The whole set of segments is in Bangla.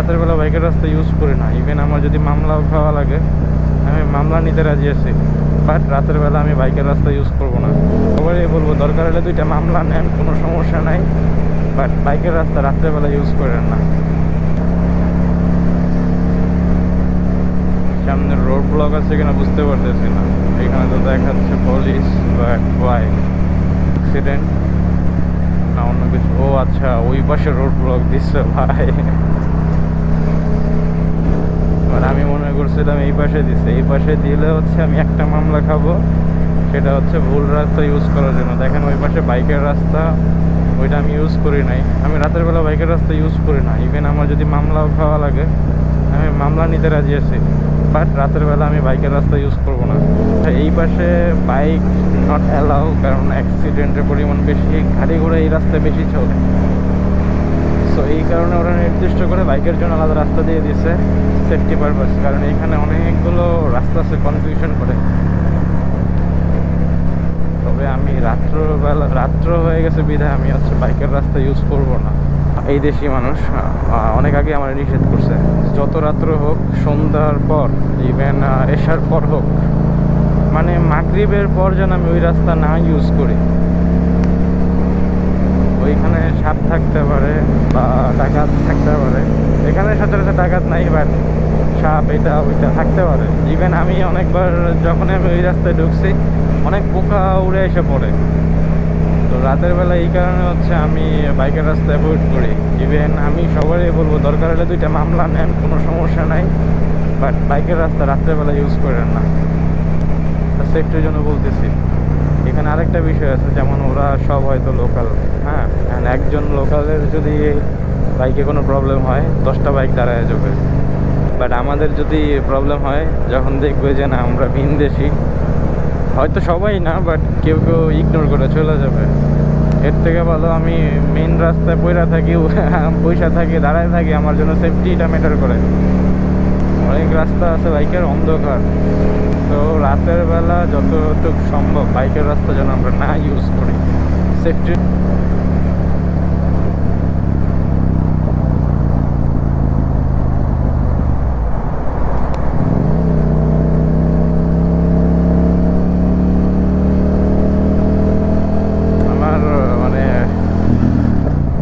রাতের বেলা বাইকের রাস্তা ইউজ করি না। ইভেন আমার যদি মামলাও খাওয়া লাগে, আমি মামলা নিতে রাজি আছি বাট রাতের বেলা আমি বাইকের রাস্তা ইউজ করব না। সবারই বলব, দরকার হলে দুইটা মামলা নেন, কোনো সমস্যা নাই বাট বাইকের রাস্তা রাত্রের বেলা ইউজ করেন না। সামনে রোড ব্লক আছে কিনা বুঝতে পারতেছি না। এখানে তো দেখাচ্ছে পুলিশ বাট ওয়াই অ্যাক্সিডেন্ট না, অন্য কিছু। ও আচ্ছা ওই পাশে রোড ব্লক দিচ্ছে, ভাই আর আমি করছিলাম এই পাশে দিচ্ছে। এই পাশে দিলে হচ্ছে আমি একটা মামলা খাব। সেটা হচ্ছে ভুল রাস্তা ইউজ করার জন্য। দেখেন ওই পাশে বাইকের রাস্তা, ওইটা আমি ইউজ করি নাই। আমি রাতের বেলা বাইকের রাস্তা ইউজ করি না। ইভেন আমার যদি মামলাও খাওয়া লাগে, আমি মামলা নিতে রাজি আছি। বাট রাতের বেলা আমি বাইকের রাস্তা ইউজ করব না। এই পাশে বাইক নট অ্যালাউ কারণ অ্যাক্সিডেন্টের পরিমাণ বেশি। গাড়ি ঘোড়া এই রাস্তায় বেশি চলে। সো এই কারণে ওরা নির্দিষ্ট করে বাইকের জন্য আলাদা রাস্তা দিয়ে দিছে সেফটি পারপাস কারণ এখানে অনেকগুলো রাস্তা আছে কনফিউশন করে। তবে আমি রাত্রবেলা, রাত্র হয়ে গেছে বিধায় আমি হচ্ছে বাইকের রাস্তা ইউজ করব না। এই দেশি মানুষ অনেক আগে আমার নিষেধ করছে। যত রাত্র হোক, সন্ধ্যার পর ইভেন এসার পর হোক মানে মাগরিবের পর যেন আমি ওই রাস্তা না ইউজ করি। ওইখানে সাপ থাকতে পারে বা ডাকাত থাকতে পারে। এখানে সচরাচর ডাকাত নাই বাট সাপ এটা ওইটা থাকতে পারে। ইভেন আমি অনেকবার যখন আমি ওই রাস্তায় ঢুকছি, অনেক পোকা উড়ে এসে পড়ে। তো রাতের বেলা এই কারণে হচ্ছে আমি বাইকের রাস্তা অ্যাভয়েড করি। ইভেন আমি সবারই বলব, দরকার হলে দুইটা মামলা নেন, কোনো সমস্যা নাই। বাট বাইকের রাস্তা রাত্রের বেলা ইউজ করেন না। সেফটির জন্য বলতেছি। এখানে আরেকটা বিষয় আছে, যেমন ওরা সব হয়তো লোকাল হ্যাঁ and একজন লোকালের যদি বাইকে কোনো প্রবলেম হয়, দশটা বাইক দাঁড়ায় যাবে। বাট আমাদের যদি প্রবলেম হয়, যখন দেখবে যে না, আমরা ভিনদেশি হয়তো সবাই না বাট কেউ কেউ ইগনোর করে চলে যাবে। এর থেকে ভালো আমি মেন রাস্তায় পয়রা থাকি পয়সা থাকি, দাঁড়ায় থাকি, আমার জন্য সেফটিটা ম্যাটার করে। অনেক রাস্তা আছে বাইকের অন্ধকার। তো রাতের বেলা যতটুকু সম্ভব বাইকের রাস্তা যেন আমরা না ইউজ করি। সেফটি আমার মানে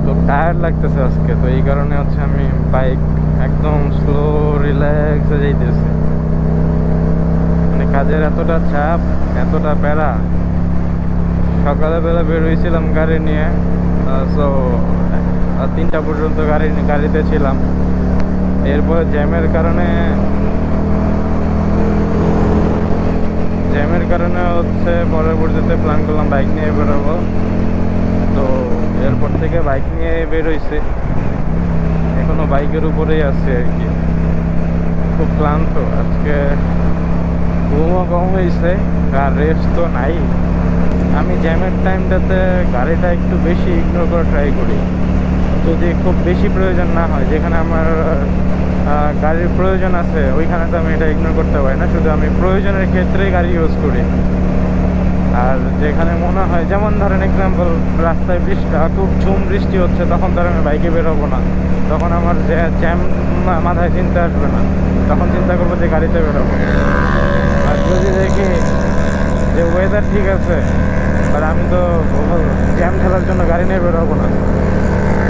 খুব টায়ার্ড লাগতেছে আজকে, তো এই কারণে হচ্ছে আমি বাইক একদম স্লো রিল্যাক্সে যাইতেছি। মানে কাজের এতটা চাপ, এতটা প্যারা। সকালে বেলা বের হয়েছিলাম গাড়ি নিয়ে সো তিনটা পর্যন্ত গাড়ি গাড়িতে ছিলাম। এরপর জ্যামের কারণে জ্যামের কারণে হচ্ছে পরবর্তীতে প্ল্যান করলাম বাইক নিয়ে বেরোবো। এরপর থেকে বাইক নিয়ে বের হয়েছে এখনও বাইকের উপরেই আছে আর কি। খুব ক্লান্ত। আজকে ঘুমও কম হয়েছে আর রেস্ট তো নাই। আমি জ্যামের টাইমটাতে গাড়িটা একটু বেশি ইগনোর করে ট্রাই করি। যদি খুব বেশি প্রয়োজন না হয়, যেখানে আমার গাড়ির প্রয়োজন আছে, ওইখানে তো আমি এটা ইগনোর করতে পারি না। শুধু আমি প্রয়োজনের ক্ষেত্রেই গাড়ি ইউজ করি। আর যেখানে মনে হয়, যেমন ধরেন এক্সাম্পল রাস্তায় বৃষ্টি খুব ঝুম বৃষ্টি হচ্ছে, তখন ধর আমি বাইকে বেরোবো না। তখন আমার জ্যাম মাথায় চিন্তা আসবে না। তখন চিন্তা করব যে গাড়িতে বেরোবো আর যদি দেখি যে ওয়েদার ঠিক আছে, আর আমি তো জ্যাম ঠেলার জন্য গাড়ি নিয়ে বেরোবো না।